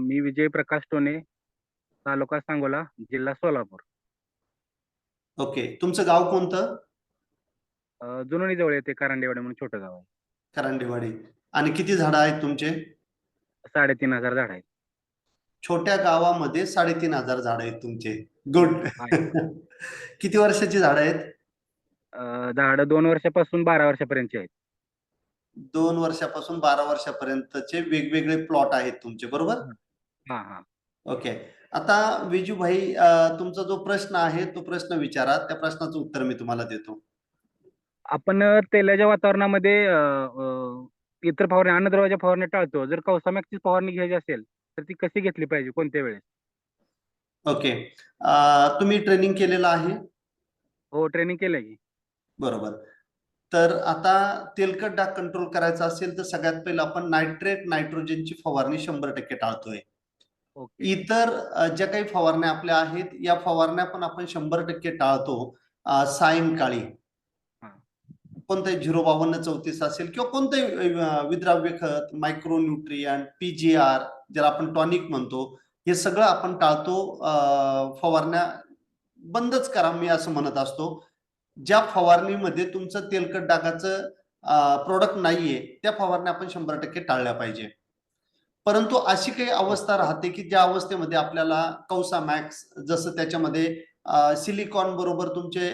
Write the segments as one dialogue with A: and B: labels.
A: मी विजय प्रकाश टोने तालुका सांगोला जिल्हा सोलापूर.
B: ओके. तुमचं गाव कोणतं?
A: अ, जुनोनी जवळ येते करांडेवाडी म्हणून छोटं गाव आहे.
B: करंडेवाडी. आणि किती झाडं आहेत तुमचे?
A: साडेतीन हजार झाड आहेत.
B: छोट्या गावामध्ये साडेतीन हजार झाडं आहेत तुमचे. गुड. किती वर्षाची झाडं आहेत?
A: अ, झाडं दोन वर्षापासून बारा वर्षापर्यंतची आहेत.
B: दोन वर्षापासून बारा वर्षापर्यंतचे वेगवेगळे प्लॉट आहेत तुमचे बरोबर?
A: हा. हा
B: ओके. आता विजूभाई तुमचा जो प्रश्न आहे तो प्रश्न विचारा. त्या प्रश्नाचं उत्तर मी तुम्हाला देतो.
A: आपण तेलाच्या वातावरणामध्ये इतर फवारणी अन्नद्रव्याच्या फवारणी टाळतो. जर कवसामॅकची फवारणी घ्यायची असेल तर ती कशी घेतली पाहिजे कोणत्या वेळेस?
B: ओके. तुम्ही ट्रेनिंग केलेलं आहे?
A: हो ट्रेनिंग केलंय की.
B: बरोबर. तर आता तेलकट डाग कंट्रोल करायचा असेल तर सगळ्यात पहिलं आपण नायट्रेट नायट्रोजनची फवारणी शंभर टक्के टाळतोय.
A: ओके.
B: इतर ज्या काही फवारण्या आपल्या आहेत या फवारण्या पण आपण शंभर टक्के टाळतो सायंकाळी. कोणताही झिरो बावन्न चौतीस असेल किंवा कोणतंही विद्राव्य खत मायक्रो न्यूट्रियन पीजीआर ज्याला आपण टॉनिक म्हणतो हे सगळं आपण टाळतो फवारण्या बंदच करा मी असं म्हणत असतो. ज्या फवारणीमध्ये तुमचं तेलकट डागाचं प्रोडक्ट नाहीये त्या फवारण्या आपण शंभर टक्के टाळल्या पाहिजे. परंतु अशी काही अवस्था राहते की ज्या अवस्थेमध्ये आपल्याला कौसा मॅक्स जसं त्याच्यामध्ये सिलिकॉन बरोबर तुमचे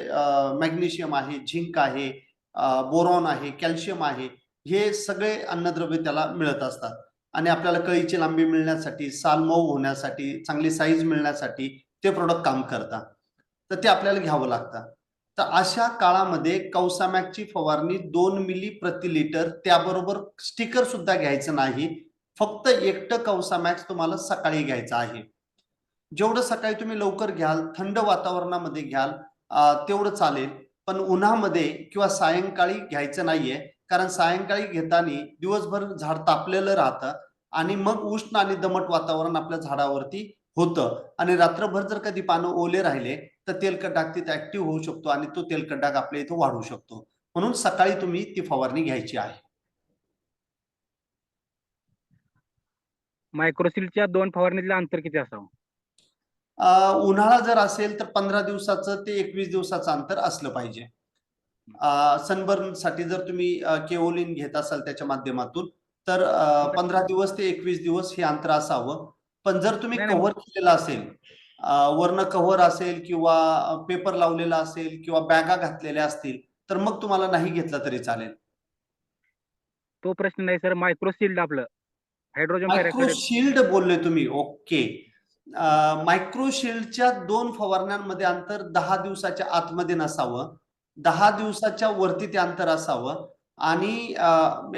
B: मॅग्नेशियम आहे झिंक आहे बोरॉन आहे कॅल्शियम आहे हे सगळे अन्नद्रव्य त्याला मिळत असतात. आणि आपल्याला कळीची लांबी मिळण्यासाठी साल मऊ होण्यासाठी चांगली साईज मिळण्यासाठी ते प्रोडक्ट काम करतात. तर ते आपल्याला घ्यावं लागतं. तर अशा काळामध्ये कौसामॅकची फवारणी दोन मिली प्रति लिटर त्याबरोबर स्टिकर सुद्धा घ्यायचं नाही. फक्त एकटं कौसामॅक्स तुम्हाला सकाळी घ्यायचं आहे. जेवढं सकाळी तुम्ही लवकर घ्याल थंड वातावरणामध्ये घ्याल तेवढं चालेल. पण उन्हामध्ये किंवा सायंकाळी घ्यायचं नाहीये. कारण सायंकाळी घेताना दिवसभर झाड तापलेलं राहतं आणि मग उष्ण आणि दमट वातावरण आपल्या झाडावरती होतं. आणि रात्रभर जर कधी पानं ओले राहिले तर तेलकट डाग तिथे ऍक्टिव्ह होऊ शकतो आणि तो तेलकट डाग आपल्या इथं वाढू शकतो. म्हणून सकाळी तुम्ही ती फवारणी घ्यायची आहे.
A: मायक्रोसिलच्या दोन फवारणीतलं अंतर किती असावं?
B: उन्हाळा जर असेल तर पंधरा दिवसाचं ते एकवीस दिवसाचं अंतर असलं पाहिजे. सनबर्नसाठी जर तुम्ही केओलिन घेत असाल त्याच्या माध्यमातून तर पंधरा दिवस ते एकवीस दिवस हे अंतर असावं. पण जर तुम्ही. कव्हर केलेलं असेल अं, वरनं कव्हर असेल किंवा पेपर लावलेला असेल किंवा बॅगा घातलेल्या असतील तर मग तुम्हाला नाही घेतलं तरी चालेल.
A: तो प्रश्न नाही सर मायक्रोसिल्ड आपलं. हायड्रोजन
B: मायक्रो
A: पेरॉक्साईड
B: शिल्ड बोलले तुम्ही. ओके मायक्रो शिल्डच्या दोन फवारण्यांमध्ये अंतर दहा दिवसाच्या आतमध्ये नसावं. दहा दिवसाच्या वरती ते अंतर असावं. आणि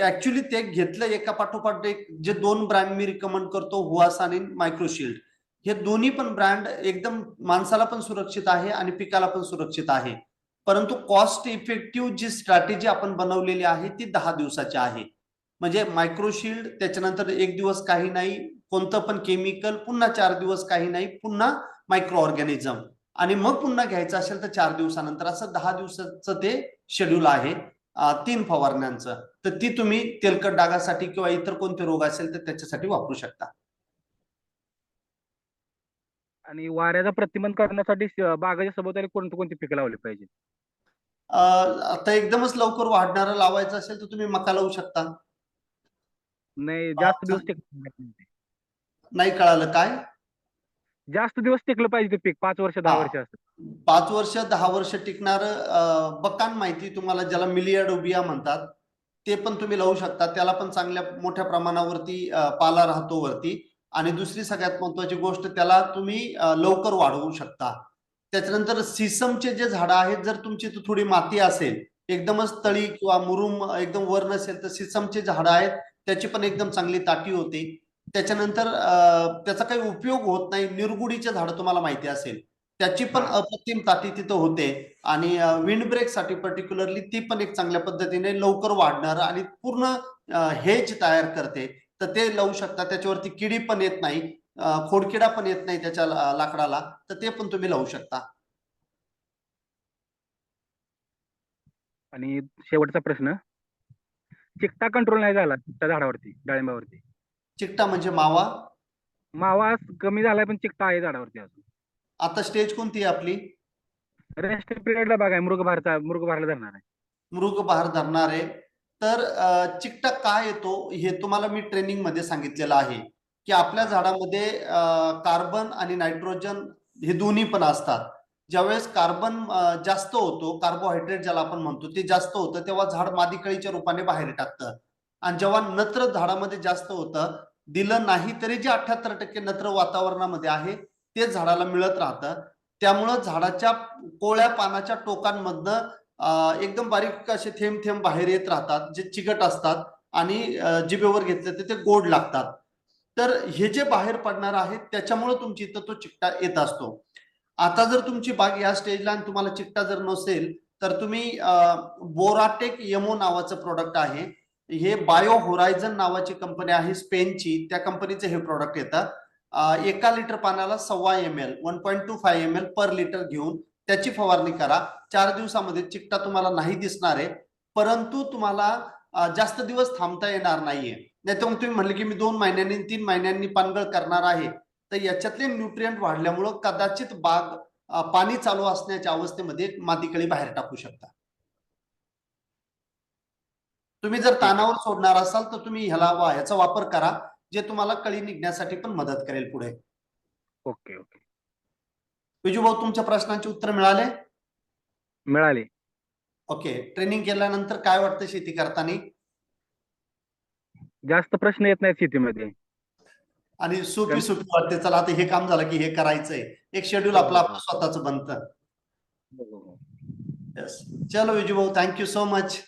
B: ऍक्च्युली ते घेतलं एका पाठोपाठ एक जे दोन ब्रँड मी रिकमेंड करतो हुआस आणि मायक्रोशिल्ड हे दोन्ही पण ब्रँड एकदम माणसाला पण सुरक्षित आहे आणि पिकाला पण सुरक्षित आहे. परंतु कॉस्ट इफेक्टिव्ह जी स्ट्रॅटेजी आपण बनवलेली आहे ती दहा दिवसाची आहे. म्हणजे मायक्रोशिल्ड त्याच्यानंतर एक दिवस काही नाही कोणतं पण केमिकल पुन्हा चार दिवस काही नाही पुन्हा मायक्रो ऑर्गॅनिझम आणि मग पुन्हा घ्यायचं असेल तर चार दिवसानंतर असं दहा दिवसाचं ते शेड्यूल आहे तीन फवारण्यांचं. तर ती तुम्ही तेलकट डागासाठी किंवा इतर कोणते रोग असेल तर त्याच्यासाठी वापरू शकता.
A: आणि वाऱ्याचा प्रतिबंध करण्यासाठी बागाच्या सभोवताली कोणती कोणती पिकं लावली पाहिजे?
B: आता एकदमच लवकर वाढणारं लावायचं असेल तर तुम्ही मका लावू शकता.
A: नाही जास्त दिवस टिक
B: नाही कळालं काय?
A: जास्त दिवस टिकलं पाहिजे ते पीक पाच वर्ष दहा. वर्ष
B: पाच वर्ष दहा वर्ष टिकणार बकान माहिती तुम्हाला ज्याला मिलियाडोबिया म्हणतात ते पण तुम्ही लावू शकता. त्याला पण चांगल्या मोठ्या प्रमाणावरती पाला राहतो वरती. आणि दुसरी सगळ्यात महत्वाची गोष्ट त्याला तुम्ही लवकर वाढवू शकता. त्याच्यानंतर सिसमचे जे झाडं आहेत जर तुमची थोडी माती असेल एकदमच तळी किंवा मुरुम एकदम वर नसेल तर सिसमचे झाडं आहेत त्याची पण एकदम चांगली ताटी होते. त्याच्यानंतर त्याचा काही उपयोग होत नाही निरगुडीचे झाडं तुम्हाला माहिती असेल. त्याची पण. अप्रतिम ताटी तिथं होते आणि विंड ब्रेकसाठी पर्टिक्युलरली ती पण एक चांगल्या पद्धतीने लवकर वाढणार आणि पूर्ण हेज तयार करते. तर ते लावू शकता. त्याच्यावरती किडी पण येत नाही. खोडकिडा पण येत नाही त्याच्या लाकडाला. तर ते पण तुम्ही लावू शकता.
A: आणि शेवटचा प्रश्न. चिकटा कंट्रोल नाही झाला त्या झाडावरती डाळिंबावरती.
B: चिकटा म्हणजे मावा?
A: मावा कमी झालाय पण चिकटा आहे झाडावरती अजून.
B: आता स्टेज कोणती आहे आपली?
A: रेस्ट पिरियडला बघाय मृग भारता मृग भारला धरणार आहे.
B: मृग बहार धरणारे तर चिकटक काय येतो हे तुम्हाला मी ट्रेनिंगमध्ये सांगितलेलं आहे. की आपल्या झाडामध्ये कार्बन आणि नायट्रोजन हे दोन्ही पण असतात. ज्यावेळेस कार्बन जास्त होतो कार्बोहायड्रेट ज्याला आपण म्हणतो ते जास्त होतं तेव्हा झाड मादीकळीच्या रूपाने बाहेर टाकतं. आणि जेव्हा नत्र झाडामध्ये जास्त होतं दिलं नाही तरी जे अठ्याहत्तर टक्के नत्र वातावरणामध्ये आहे ते झाडाला मिळत राहतं. त्यामुळं झाडाच्या कोळ्या पानाच्या टोकांमधनं एकदम बारीक असे थेंब थेंब बाहेर येत राहतात जे चिकट असतात आणि जिभेवर घेतले तर ते गोड लागतात. तर हे जे बाहेर पडणार आहे त्याच्यामुळे तुमची इथं तो चिकटा येत असतो. आता जर तुमची बाग या स्टेजला आणि तुम्हाला चिकटा जर नसेल तर तुम्ही बोराटेक यमो नावाचं प्रोडक्ट आहे. हे बायो होरायझन नावाची कंपनी आहे स्पेनची. त्या कंपनीचं हे प्रोडक्ट येतात एका लिटर पाण्याला सव्वा M L one point two five M L per litre घेऊन त्याची फवारणी करा. चार दिवसामध्ये चिकटा तुम्हाला नाही दिसणार आहे. परंतु तुम्हाला जास्त दिवस थांबता येणार नाहीये. नाही तर मग तुम्ही म्हणले की मी दोन महिन्यांनी तीन महिन्यांनी पानगळ करणार आहे. तर याच्यातले न्यूट्रिएंट वाढल्यामुळं कदाचित बाग पाणी चालू असण्याच्या अवस्थेमध्ये मातीकळी बाहेर टाकू शकता. तुम्ही जर तानावर सोडणार असाल तर तुम्ही ह्याला वा- ह्याचा वापर करा जे तुम्हाला कळी निघण्यासाठी पण मदत करेल पुढे.
A: Okay okay.
B: विजू भाऊ तुमच्या प्रश्नांची उत्तर मिळाले?
A: मिळाले.
B: ओके ट्रेनिंग केल्यानंतर काय वाटतं शेती करताना?
A: जास्त प्रश्न येत नाहीत शेतीमध्ये.
B: आणि सोपी सोपी वाटते चला आता हे काम झालं की हे करायचंय. एक शेड्यूल आपलं आपलं स्वतःच बनतं.
A: हो, हो, हो.
B: येस चलो विजू भाऊ थँक्यू सो मच